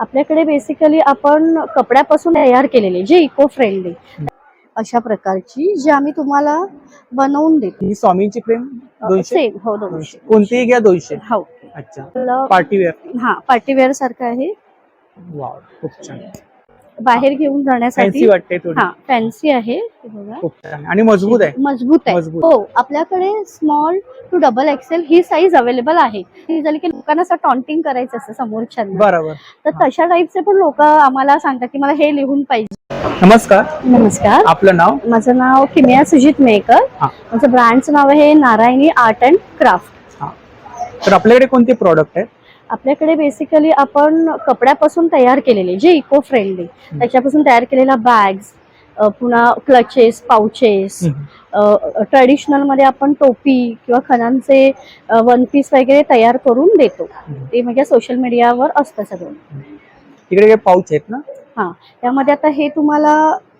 आपल्याकडे बेसिकली आपण कपड्यापासून तयार केलेले जे इको फ्रेंडली अशा प्रकारची जी आम्ही तुम्हाला बनवून देतो. ही स्वामींची फ्रेम? दोनशे? सेम हो दोनशे. कोणतीही घ्या दोनशे. हो. अच्छा. आपलं- पार्टी वेअर हा पार्टीवेअर सारखं आहे. वाव खूप छान. बाहेर घेऊन फॅन्सी जाण्यासाठी वाटते थोडी. हा फॅन्सी आहे हे बघा. खूप छान. आणि मजबूत आहे. मजबूत आहे. मजबूत. हो आपल्याकडे स्मॉल टू डबल एक्सेल ही साईज अवेलेबल आहे. झाली की लोकांना असं टॉन्टिंग करायचं असतं समोरच्यांना. बरोबर. तर तशा टाईपचे पण लोक आम्हाला सांगतात की मला हे लिहून पाहिजे. नमस्कार. नमस्कार. आपलं नाव? माझं नाव किमिया सुजित मेकर हा. माझं ब्रँडचं नाव आहे नारायणी आर्ट अँड क्राफ्ट. तर आपल्याकडे कोणते प्रॉडक्ट आहेत? आपल्याकडे बेसिकली आपण कपड्यापासून तयार केलेले जे इको फ्रेंडली त्याच्यापासून तयार केलेल्या बॅग्स पुन्हा क्लचेस पाउचेस ट्रेडिशनलमध्ये आपण टोपी किंवा खणांचे वन पीस वगैरे तयार करून देतो. ते म्हणजे सोशल मीडियावर असतं सगळं. काही पाऊच आहेत ना? हा त्यामध्ये आता हे तुम्हाला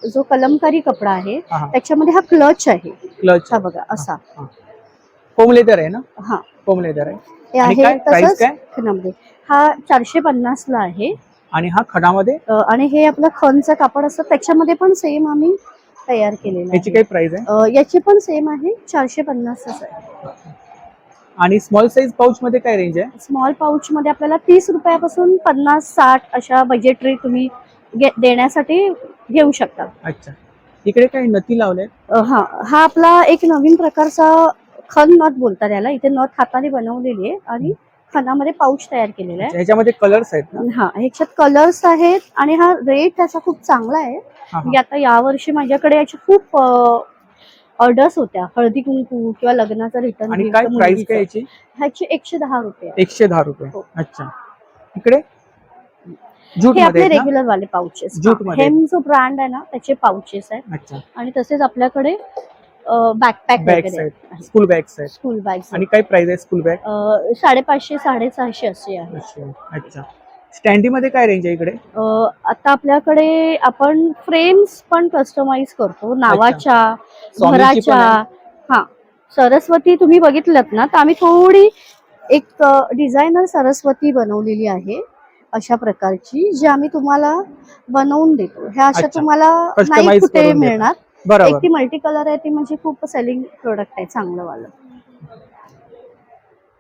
जो कलमकारी कपडा आहे. त्याच्यामध्ये हा क्लच आहे. क्लच हा बघा असा. फोम लेदर आहे ना? हा. फोम लेदर आहे. हे आणि आहे काय? Price तसंच काय? खणामध्ये हा चारशे पन्नास ला आहे. आणि हा खणामध्ये अ, आणि हे आपलं खणचं कापड असतं त्याच्यामध्ये पण सेम आम्ही तयार केलेलं याची आहे काय प्राइस आहे? अ, याची पण सेम आहे चारशे पन्नासच आहे. आणि स्मॉल साईज पाऊच मध्ये काय रेंज आहे? स्मॉल पाऊच मध्ये आपल्याला तीस रुपयापासून पन्नास साठ अशा बजेटरी तुम्ही घे- देण्यासाठी घेऊ शकता. अच्छा. इकडे काय नथी लावले हा. हा आपला एक नवीन प्रकारचा खण नथ बोलतात याला इथे नथ हाताने बनवलेली आहे आणि खणामध्ये पाऊच तयार केलेला आहे. ह्याच्यामध्ये कलर्स आहेत ना? हा ह्याच्यात कलर्स आहेत आणि हा रेट त्याचा खूप चांगला आहे. म्हणजे आता यावर्षी माझ्याकडे याची खूप ऑर्डर्स होत्या. हळदी कुंकू किंवा लग्नाचा रिटर्न आणि काय प्राइस काय याची? ह्याची एकशे दहा रुपये. एकशे दहा रुपये. हो. अच्छा. इकडे? जूट हे आपले? रेग्युलर वाले पाउचेस. हेम जो ब्रँड आहे ना त्याचे पाउचेस आहेत. आणि तसेच आपल्याकडे बॅकपॅक बॅग्स वगैरे. आहेत. स्कूल बॅग्स आहेत. स्कूल बॅग्स आणि काय प्राइस आहे स्कूल बॅग साडेपाचशे साडेसहाशे असे आहे. अच्छा. स्टँडी मध्ये काय रेंज आहे इकडे? अ, आता आपल्याकडे आपण फ्रेम्स पण कस्टमाइज करतो. नावाच्या स्वामींची पण घराच्या. आहे. हा. सरस्वती तुम्ही बघितलं ना तर आम्ही थोडी एक डिझायनर सरस्वती बनवलेली आहे अशा प्रकारची जी आम्ही तुम्हाला बनवून देतो. ह्या अशा अच्छा. तुम्हाला Customize नाही कुठे करून देता. मिळणार. एक बरोबर. ती मल्टी कलर आहे ती म्हणजे खूप सेलिंग प्रोडक्ट आहे चांगलं वालं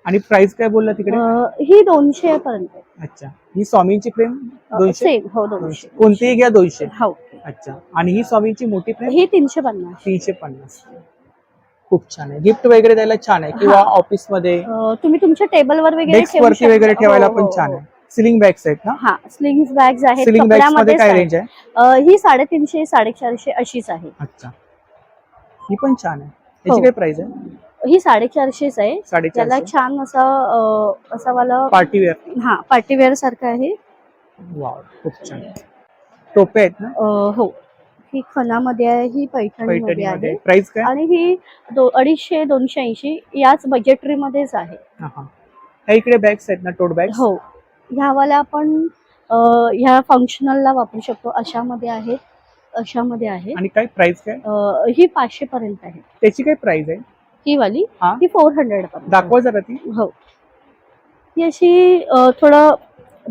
आणि प्राइस काय बोलला तिकडे? ही दोनशे पर्यंत अच्छा. ही स्वामींची फ्रेम दोनशे? हो दोनशे. कोणतीही घ्या दोनशे. हो अच्छा. आणि ही स्वामींची मोठी फ्रेम ही तीनशे पन्नास. तीनशे पन्नास. खूप छान आहे. गिफ्ट वगैरे द्यायला छान आहे. किंवा ऑफिसमध्ये तुम्ही तुमच्या टेबलवर वगैरे. वगैरे ठेवायला हो, पण हो, छान हो. आहे. सिलिंग बॅग्स आहेत ना? हा स्लिंग्स बॅग्स आहेत सिलिंग बॅग्समध्ये काय. रेंज आहे? अ, ही साडेतीनशे साडेचारशे अशीच आहे. अच्छा. ही पण छान आहे. हो. याची काय प्राइस आहे? ही साडेचारशेच आहे. त्याला साडेचारशे छान असा अ, असा वाला पार्टी वेअर हा पार्टीवेअर सारखं आहे. वाव खूप छान. टोपे आहेत ना? अ, हो. ही खणामध्ये आहे ही पैठणीमध्ये पैठणीमध्ये. आहे. प्राइस काय? आणि ही दो अडीचशे दोनशे ऐंशी याच बजेटरी मध्येच आहे. हा हा. ह्या इकडे बॅग्स आहेत ना टोट बॅग्स हो. ह्यावाल्या आपण ह्या फंक्शनलला वापरू शकतो. अशामध्ये आहेत अशामध्ये आहे. आणि काय प्राइस काय? अ, ही पाचशे पर्यंत आहे. त्याची काय प्राइस आहे? ही वाली हा. ही फोर हंड्रेड पर्यंत. दाखवा जरा ती. हो. ही अशी अ, थोडं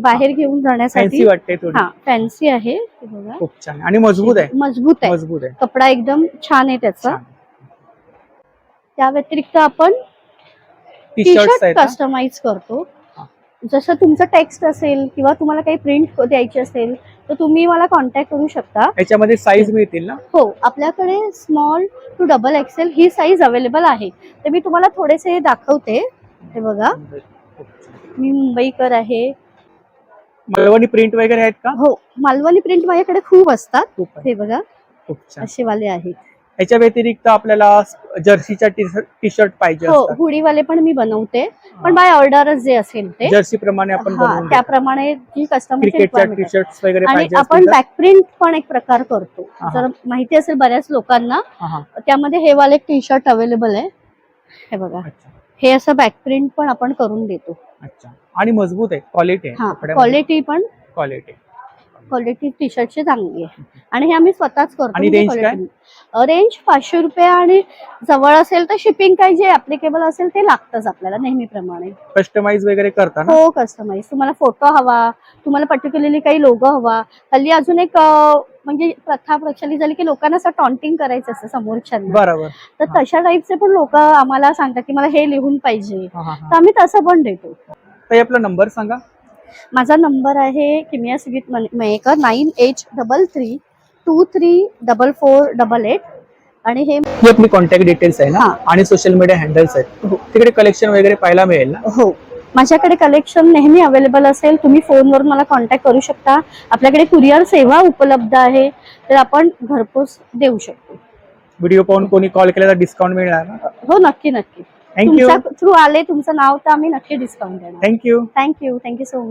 बाहेर घेऊन फॅन्सी जाण्यासाठी वाटते थोडी. हा फॅन्सी आहे. हे बघा. खूप छान. आणि मजबूत आहे. मजबूत आहे. मजबूत आहे. कपडा एकदम छान आहे त्याचा. छान. त्या व्यतिरिक्त आपण टी शर्ट आहेत ना? कस्टमाइज करतो. जसं तुमचं टेक्स्ट असेल किंवा तुम्हाला काही प्रिंट द्यायची असेल तर तुम्ही मला कॉन्टॅक्ट करू शकता. याच्यामध्ये साईज मिळतील ना? हो आपल्याकडे स्मॉल टू डबल एक्सेल ही साईज अवेलेबल आहे. तर मी तुम्हाला थोडेसे दाखवते. हे बघा. मी मुंबईकर आहे. मलवणी प्रिंट वगैरे आहेत का? हो मालवणी प्रिंट माझ्याकडे खूप असतात. खूप आहे. हे बघा. खूप छान. असे वाले आहेत. याच्या व्यतिरिक्त आपल्याला जर्सीच्या टी शर्ट पाहिजे हो हुडीवाले पण मी बनवते. पण बाय ऑर्डरच जे असेल ते. जर्सी प्रमाणे आपण. त्याप्रमाणे क्रिकेटच्या टी. शर्ट्स वगैरे आणि आपण असतील तर- बॅक प्रिंट पण एक प्रकार करतो. जर माहिती असेल बऱ्याच लोकांना. त्यामध्ये हे वाले टी शर्ट अवेलेबल आहे. हे बघा. हे असं बॅक प्रिंट पण आपण करून देतो. अच्छा. आणि मजबूत आहे क्वालिटी क्वालिटी पण क्वालिटी क्वालिटी टी शर्टची चांगली आहे. आणि हे आम्ही स्वतःच करतो आणि म्हणजे quality. रेंज पाचशे रुपये आणि जवळ असेल तर शिपिंग काही जे ऍप्लिकेबल असेल ते लागतंच आपल्याला नेहमीप्रमाणे. कस्टमाइज वगैरे करता ना? हो कस्टमाइज तुम्हाला फोटो हवा तुम्हाला पर्टिक्युलरली काही लोगो हवा. हल्ली अजून एक अ, म्हणजे प्रथा प्रचलित झाली की लोकांना असं टॉन्टिंग करायचं असतं समोरच्यांना. बरोबर. तर हा. तशा टाईपचे पण लोक आम्हाला सांगतात की मला हे लिहून पाहिजे. हा, हा, तर हा. आम्ही तसं पण देतो. ताई आपला नंबर सांगा. माझा नंबर आहे Kimiya Sugeet Mayekar nine eight double three two three double four double eight. आणि हे ही आपली कॉन्टॅक्ट डिटेल्स आहे ना? हा. आणि सोशल मीडिया हँडल्स आहेत. तिकडे कलेक्शन वगैरे पाहायला मिळेल ना? हो. माझ्याकडे कलेक्शन नेहमी अवेलेबल असेल. तुम्ही फोनवरून मला कॉन्टॅक्ट करू शकता. आपल्याकडे कुरिअर सेवा उपलब्ध आहे. तर आपण घरपोच देऊ शकतो. व्हिडिओ पाहून कोणी कॉल केला तर डिस्काउंट मिळणार ना? हो नक्की नक्की. थँक्यू तुमच्या थ्रू आले तुमचं नाव तर आम्ही नक्की डिस्काउंट देणार. Thank you thank you thank you so much